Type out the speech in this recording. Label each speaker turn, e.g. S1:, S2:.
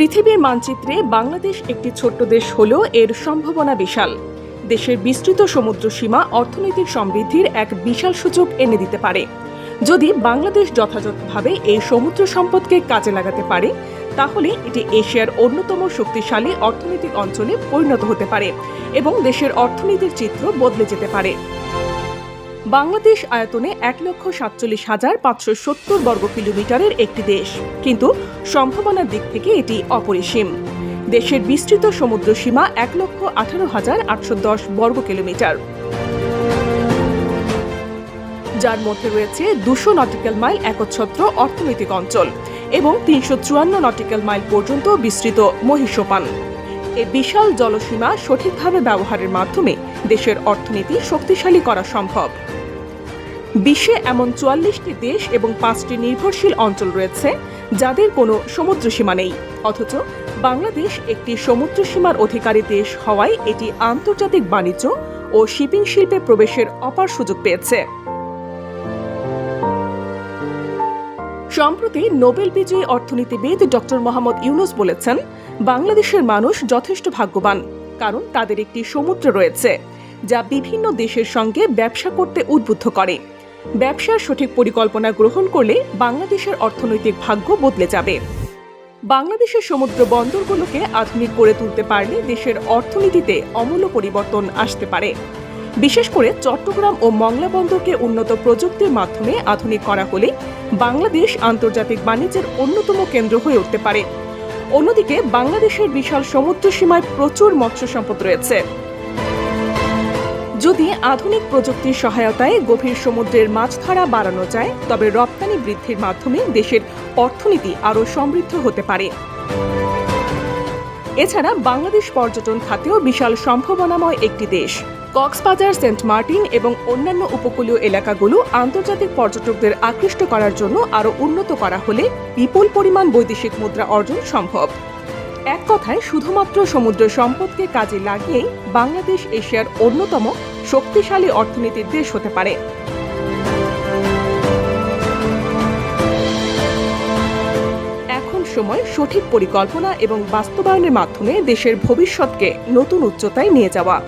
S1: পৃথিবীর মানচিত্রে বাংলাদেশ একটি ছোট্ট দেশ হলেও এর সম্ভাবনা বিশাল। দেশের বিস্তৃত সমুদ্র সীমা অর্থনৈতিক সমৃদ্ধির এক বিশাল সুযোগ এনে দিতে পারে। যদি বাংলাদেশ যথাযথভাবে এই সমুদ্র সম্পদকে কাজে লাগাতে পারে, তাহলে এটি এশিয়ার অন্যতম শক্তিশালী অর্থনৈতিক অঞ্চলে পরিণত হতে পারে এবং দেশের অর্থনীতির চিত্র বদলে যেতে পারে। বাংলাদেশ আয়তনে এক লক্ষ সাতচল্লিশ হাজার পাঁচশো সত্তর বর্গ কিলোমিটারের একটি দেশ। কিন্তু সম্ভাবনার দিক থেকে এটি অপরিসীম। দেশের বিস্তৃত সমুদ্র সীমা এক লক্ষ আঠারো হাজার আটশো দশ বর্গ কিলোমিটার। যার মধ্যে রয়েছে দুশো নটিক্যাল মাইল একচ্ছত্র অর্থনৈতিক অঞ্চল এবং তিনশো চুয়ান্ন নটিক্যাল মাইল পর্যন্ত বিস্তৃত মহিষোপান। এ বিশাল জলসীমা সঠিকভাবে ব্যবহারের মাধ্যমে দেশের অর্থনীতি শক্তিশালী করা সম্ভব। বিশ্বে এমন চুয়াল্লিশটি দেশ এবং পাঁচটি নির্ভরশীল অঞ্চল রয়েছে, যাদের কোনো সমুদ্র সীমা নেই। অথচ বাংলাদেশ একটি সমুদ্র সীমার অধিকারী দেশ হওয়ায় এটি আন্তর্জাতিক বাণিজ্য ও শিপিং শিল্পে প্রবেশের অপার সুযোগ পেয়েছে। সম্প্রতি নোবেল বিজয়ী অর্থনীতিবিদ ডক্টর মোহাম্মদ ইউনুস বলেছেন, বাংলাদেশের মানুষ যথেষ্ট ভাগ্যবান। কারণ তাদের একটি সমুদ্র রয়েছে, যা বিভিন্ন দেশের সঙ্গে ব্যবসা করতে উদ্বুদ্ধ করে। ব্যবসার সঠিক পরিকল্পনা গ্রহণ করলে বাংলাদেশের অর্থনৈতিক ভাগ্য বদলে যাবে। বাংলাদেশের সমুদ্র বন্দরগুলোকে আধুনিক করে তুলতে পারলে দেশের অর্থনীতিতে অমূল্য পরিবর্তন আসতে পারে। বিশেষ করে চট্টগ্রাম ও মংলা বন্দরকে উন্নত প্রযুক্তির মাধ্যমে আধুনিক করা হলে বাংলাদেশ আন্তর্জাতিক বাণিজ্যের অন্যতম কেন্দ্র হয়ে উঠতে পারে। অন্যদিকে বাংলাদেশের বিশাল সমুদ্র সীমায় প্রচুর মৎস্য সম্পদ রয়েছে। যদি আধুনিক প্রযুক্তির সহায়তায় গভীর সমুদ্রের মাছ ধরা বাড়ানো যায়, তবে রপ্তানি বৃদ্ধির মাধ্যমে দেশের অর্থনীতি আরও সমৃদ্ধ হতে পারে। এছাড়া বাংলাদেশ পর্যটন খাতেও বিশাল সম্ভাবনাময় একটি দেশ। কক্সবাজার, সেন্ট মার্টিন এবং অন্যান্য উপকূলীয় এলাকাগুলো আন্তর্জাতিক পর্যটকদের আকৃষ্ট করার জন্য আরও উন্নত করা হলে বিপুল পরিমাণ বৈদেশিক মুদ্রা অর্জন সম্ভব। এক কথায়, শুধুমাত্র সমুদ্র সম্পদকে কাজে লাগিয়েই বাংলাদেশ এশিয়ার অন্যতম শক্তিশালী অর্থনীতির দেশ হতে পারে। এখন সময় সঠিক পরিকল্পনা এবং বাস্তবায়নের মাধ্যমে দেশের ভবিষ্যৎকে নতুন উচ্চতায় নিয়ে যাওয়া।